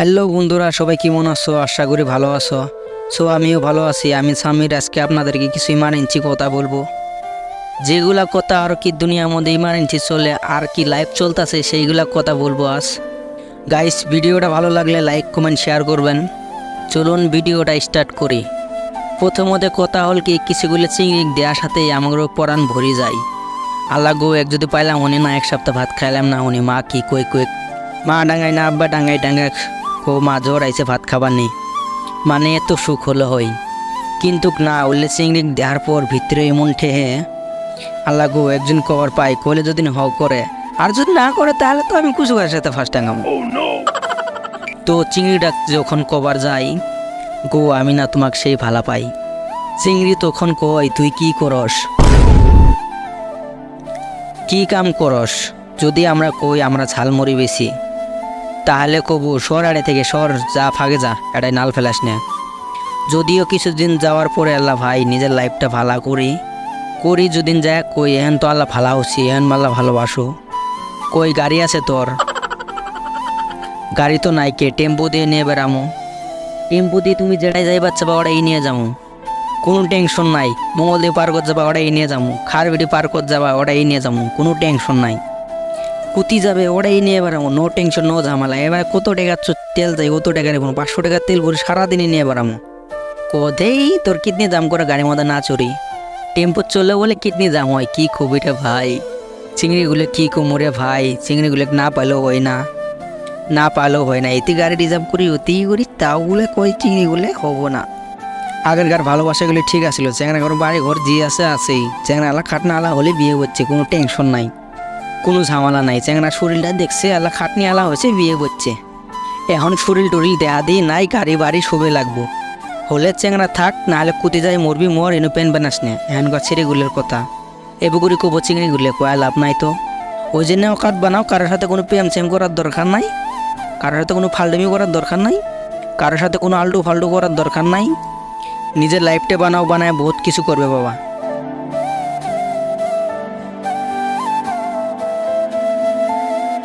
Hello বন্ধুরা, সবাই কেমন আছো? আশা করি ভালো আছো। সো আমিও ভালো আছি। আমি সামির, আজকে আপনাদেরকে কিছু ইমার্জেন্সি কথা বলব। যেগুলা কথা আর কি দুনিয়ার মধ্যে ইমার্জেন্সি চলে, আর কি লাইফ চলতেছে, সেইগুলা কথা বলব আজ। গাইস ভিডিওটা ভালো লাগলে লাইক কমেন্ট শেয়ার করবেন। চলুন ভিডিওটা স্টার্ট করি। প্রথমতে কথা হল কি, কিছুগুলো চিংড়ি দেওয়ার সাথে আমারও পরাণ ভরি যায়। আল্লাহ গো, এক যদি পাইলাম, উনি না এক সপ্তাহ ভাত খাইলাম না, উনি মা কি কই কই, মা ডাঙ্গাই না, আব্বা ডাঙ্গাই ডাঙ্গাই কো মা জ্বর আইছে ভাত খাবার নেই মানে এত সুখ হলো হই। কিন্তু না উল্লে চিংড়ি দেওয়ার পর ভিতরে এমন ঠেহে। আল্লাহ গো একজন কবার পাই কোলে যদি হ করে। আর যদি না করে তাহলে তো আমি কুচু গাছের সাথে ফার্স্ট টাঙ্গাম তো চিংড়িটা যখন কবার যাই গো আমি না তোমাকে সেই ভালা পাই। চিংড়ি তখন কই তুই কি করস? কি কাম করস? যদি আমরা কই আমরা ঝালমরি বেশি। তাহলে কবু সর আড়ে থেকে সর যা ফাগে যা, এটাই নাল ফেলাস না। যদিও কিছুদিন যাওয়ার পরে আল্লাহ ভাই নিজের লাইফটা ভালা করি করি যদিন যায়, কই এহেন তো আল্লাহ ভালা হচ্ছি এহেন আল্লাহ ভালোবাসো। কই গাড়ি আছে তোর? গাড়ি তো নাই কে টেম্পো দিয়ে নিয়ে বেড়ামো। টেম্পু দিয়ে তুমি যেটাই যাই বাচ্চা বা ওটাই নিয়ে যাব কোনো টেনশন নাই মঙ্গলদেব পার করতে যাবা ওটাই নিয়ে যাব খারবিটি পার করতে যাবা ওটাই নিয়ে যাব কোনো টেনশন নাই। কুতি যাবে ওটাই নিয়ে বেড়াবো নো টেনশন নো ঝামেলা। এবার কত টাকা চ- তেল যাই কত টাকা নেব পাঁচশো টাকা তেল ভরে সারাদিনই নিয়ে বেড়াবো কোথায় তোর কিডনি দাম করে গাড়ির মধ্যে না চড়ি। টেম্পো চলে বলে কিডনি দাম হয়, কি খুবিটা ভাই। চিংড়িগুলো কি কুমোরে ভাই, চিংড়িগুলো না পালেও হয় না। না পালেও হয় না, এতে গাড়ি রিজার্ভ করি অতিই করি, তাও বলে কই চিংড়িগুলো হব না। আগের আগেরকার ভালোবাসাগুলি ঠিক আছিল চ্যাংরা ঘর বাড়ি ঘর যে আছে, আছেই। চ্যাংরা আলা খাটনা আলা হলে বিয়ে হচ্ছে কোনো টেনশন নাই। কোনো ঝামেলা নাই। চ্যাংরা শরীরটা দেখছে আলা খাটনি আলা হয়েছে, বিয়ে করছে। এখন শরীর টরিল দেয়া দিয়ে নাই, গাড়ি বাড়ি শোবে লাগবো। হলে চ্যাংরা থাক, নাহলে কুতি যায় মরবি, মর, এনে পেন বানাস নে। এখানকার ছেড়েগুলোর কথা। এbuগুড়ি কবো চিংড়িগুলো কয়া লাভ নাই তো। ওই জন্য অকাত বানাও, কারোর সাথে কোনো প্রেম সেম করার দরকার নাই। কারোর সাথে কোনো ফালডামি করার দরকার নাই। কারোর সাথে কোনো আলটু ফালটু করার দরকার নাই। নিজের লাইফটা বানাও, বানায় বহুত কিছু করবে বাবা।